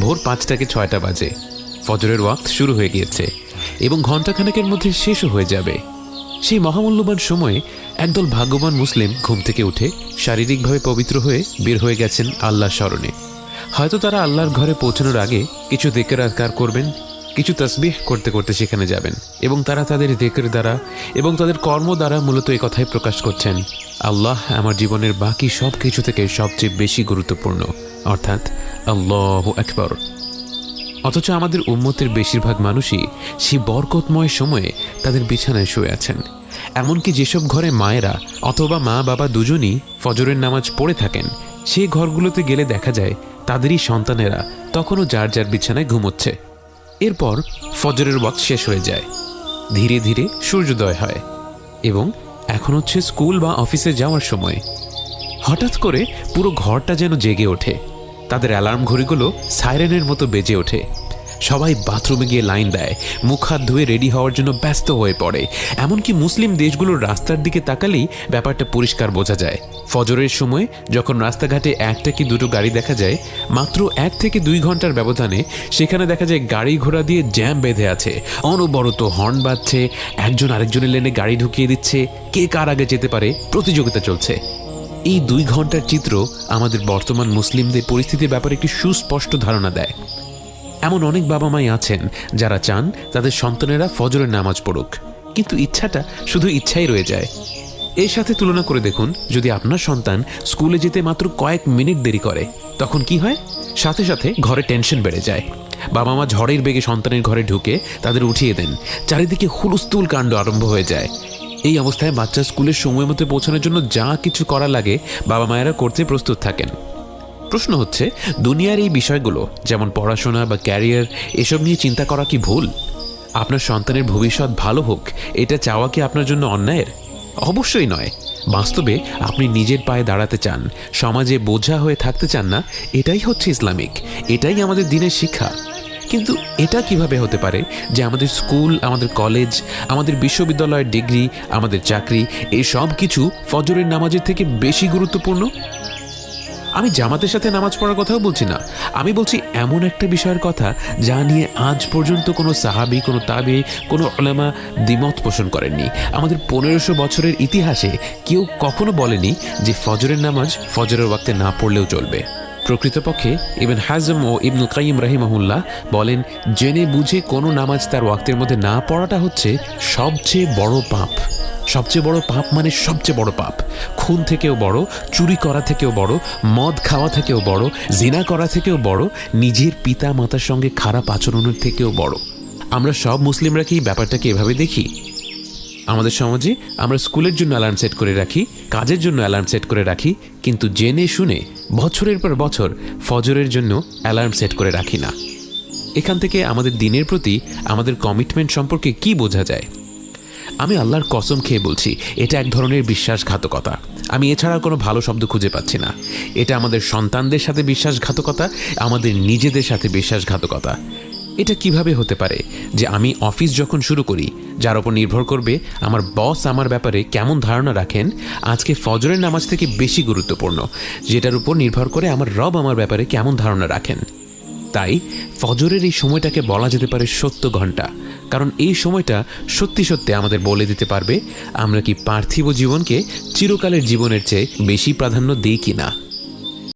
ভোর পাঁচটাকে ছয়টা বাজে। ফজরের ওয়াক্ত শুরু হয়ে গিয়েছে এবং ঘণ্টাখানেকের মধ্যে শেষও হয়ে যাবে। সেই মহামূল্যবান সময়ে একদল ভাগ্যবান মুসলিম ঘুম থেকে উঠে শারীরিকভাবে পবিত্র হয়ে বের হয়ে গেছেন আল্লাহর স্মরণে। হয়তো তারা আল্লাহর ঘরে পৌঁছানোর আগে কিছু দেকের আকার করবেন, কিছু তসবিহ করতে করতে সেখানে যাবেন এবং তারা তাদের দেকের দ্বারা এবং তাদের কর্ম দ্বারা মূলত এই কথাই প্রকাশ করছেন আল্লাহ আমার জীবনের বাকি সব কিছু থেকে সবচেয়ে বেশি গুরুত্বপূর্ণ, অর্থাৎ আল্লাহ একবার অথচ আমাদের উম্মতের বেশিরভাগ মানুষই সেই বরকতময় সময়ে তাদের বিছানায় শুয়ে আছেন। এমনকি যেসব ঘরে মায়েরা অথবা মা, বাবা দুজনই ফজরের নামাজ পড়ে থাকেন, সেই ঘরগুলোতে গেলে দেখা যায় তাদেরই সন্তানেরা তখনও যার যার বিছানায় ঘুমোচ্ছে। এরপর ফজরের ওয়াক্ত শেষ হয়ে যায়। ধীরে ধীরে সূর্যোদয় হয় এবং এখন হচ্ছে স্কুল বা অফিসে যাওয়ার সময়। হঠাৎ করে পুরো ঘরটা যেন জেগে ওঠে। তাদের অ্যালার্ম ঘড়িগুলো সাইরেনের মতো বেজে ওঠে। সবাই বাথরুমে গিয়ে লাইন দেয়। মুখ হাত ধুয়ে রেডি হওয়ার জন্য ব্যস্ত হয়ে পড়ে। এমনকি মুসলিম দেশগুলোর রাস্তার দিকে তাকালেই ব্যাপারটা পরিষ্কার বোঝা যায়। ফজরের সময় যখন রাস্তাঘাটে একটা কি দুটো গাড়ি দেখা যায়, মাত্র এক থেকে দুই ঘণ্টার ব্যবধানে সেখানে দেখা যায় গাড়ি ঘোড়া দিয়ে জ্যাম বেঁধে আছে। অনবরত হর্ন বাজছে, একজন আরেকজনের লেনে গাড়ি ঢুকিয়ে দিচ্ছে, কে কার আগে যেতে পারে প্রতিযোগিতা চলছে। এই দুই ঘণ্টার চিত্র আমাদের বর্তমান মুসলিমদের পরিস্থিতির ব্যাপারে একটি সুস্পষ্ট ধারণা দেয়। এমন অনেক বাবা মাই আছেন যারা চান তাদের সন্তানেরা ফজরের নামাজ পড়ুক। কিন্তু ইচ্ছাটা শুধু ইচ্ছাই রয়ে যায়। এর সাথে তুলনা করে দেখুন, যদি আপনার সন্তান স্কুলে যেতে মাত্র কয়েক মিনিট দেরি করে, তখন কি হয়? সাথে সাথে ঘরে টেনশন বেড়ে যায়। বাবা মা ঝড়ের বেগে সন্তানের ঘরে ঢুকে তাদের উঠিয়ে দেন। চারিদিকে হুলস্থুল কাণ্ড আরম্ভ হয়ে যায়। এই অবস্থায় বাচ্চা স্কুলের সময় মতো পৌঁছানোর জন্য যা কিছু করা লাগে বাবা মায়েরা করতে প্রস্তুত থাকেন। প্রশ্ন হচ্ছে, দুনিয়ার এই বিষয়গুলো, যেমন পড়াশোনা বা ক্যারিয়ার, এসব নিয়ে চিন্তা করা কি ভুল? আপনার সন্তানের ভবিষ্যৎ ভালো হোক, এটা চাওয়া কি আপনার জন্য অন্যায়ের? অবশ্যই নয়। বাস্তবে আপনি নিজের পায়ে দাঁড়াতে চান, সমাজে বোঝা হয়ে থাকতে চান না, এটাই হচ্ছে ইসলামিক, এটাই আমাদের দিনের শিক্ষা। কিন্তু এটা কীভাবে হতে পারে যে আমাদের স্কুল, আমাদের কলেজ, আমাদের বিশ্ববিদ্যালয়ের ডিগ্রি, আমাদের চাকরি, এই সব কিছু ফজরের নামাজের থেকে বেশি গুরুত্বপূর্ণ? আমি জামাতের সাথে নামাজ পড়ার কথাও বলছি না। আমি বলছি এমন একটা বিষয়ের কথা যা নিয়ে আজ পর্যন্ত কোনো সাহাবি, কোনো তাবি কোনো ওলামা দ্বিমত পোষণ করেননি। আমাদের পনেরোশো বছরের ইতিহাসে কেউ কখনো বলেনি যে ফজরের নামাজ ফজরের ওয়াক্তে না পড়লেও চলবে। প্রকৃতপক্ষে ইবেন হাজম ও ইবনুল কাইম রাহিমাহুল্লাহ বলেন, জেনে বুঝে কোনো নামাজ তার ওয়াক্তের মধ্যে না পড়াটা হচ্ছে সবচেয়ে বড় পাপ। সবচেয়ে বড় পাপ মানে সবচেয়ে বড় পাপ। খুন থেকেও বড়, চুরি করা থেকেও বড়, মদ খাওয়া থেকেও বড়, জিনা করা থেকেও বড়, নিজের পিতা মাতার সঙ্গে খারাপ আচরণের থেকেও বড়। আমরা সব মুসলিমরা কি ব্যাপারটাকে এভাবে দেখি? আমাদের সমাজে আমরা স্কুলের জন্য অ্যালার্ম সেট করে রাখি, কাজের জন্য অ্যালার্ম সেট করে রাখি, কিন্তু জেনে শুনে বছরের পর বছর ফজরের জন্য অ্যালার্ম সেট করে রাখি না। এখান থেকে আমাদের দিনের প্রতি আমাদের কমিটমেন্ট সম্পর্কে কি বোঝা যায়? আমি আল্লাহর কসম খেয়ে বলছি, এটা এক ধরনের বিশ্বাসঘাতকতা। আমি এছাড়া কোনো ভালো শব্দ খুঁজে পাচ্ছি না। এটা আমাদের সন্তানদের সাথে বিশ্বাসঘাতকতা, আমাদের নিজেদের সাথে বিশ্বাসঘাতকতা। এটা কীভাবে হতে পারে যে আমি অফিস যখন শুরু করি, যার ওপর নির্ভর করবে আমার বস আমার ব্যাপারে কেমন ধারণা রাখেন, আজকে ফজরের নামাজ থেকে বেশি গুরুত্বপূর্ণ, যেটার উপর নির্ভর করে আমার রব আমার ব্যাপারে কেমন ধারণা রাখেন। তাই ফজরের এই সময়টাকে বলা যেতে পারে সত্য ঘণ্টা কারণ এই সময়টা সত্যি সত্যি আমাদের বলে দিতে পারবে, আমরা কি পার্থিব জীবনকে চিরকালের জীবনের চেয়ে বেশি প্রাধান্য দিই কি না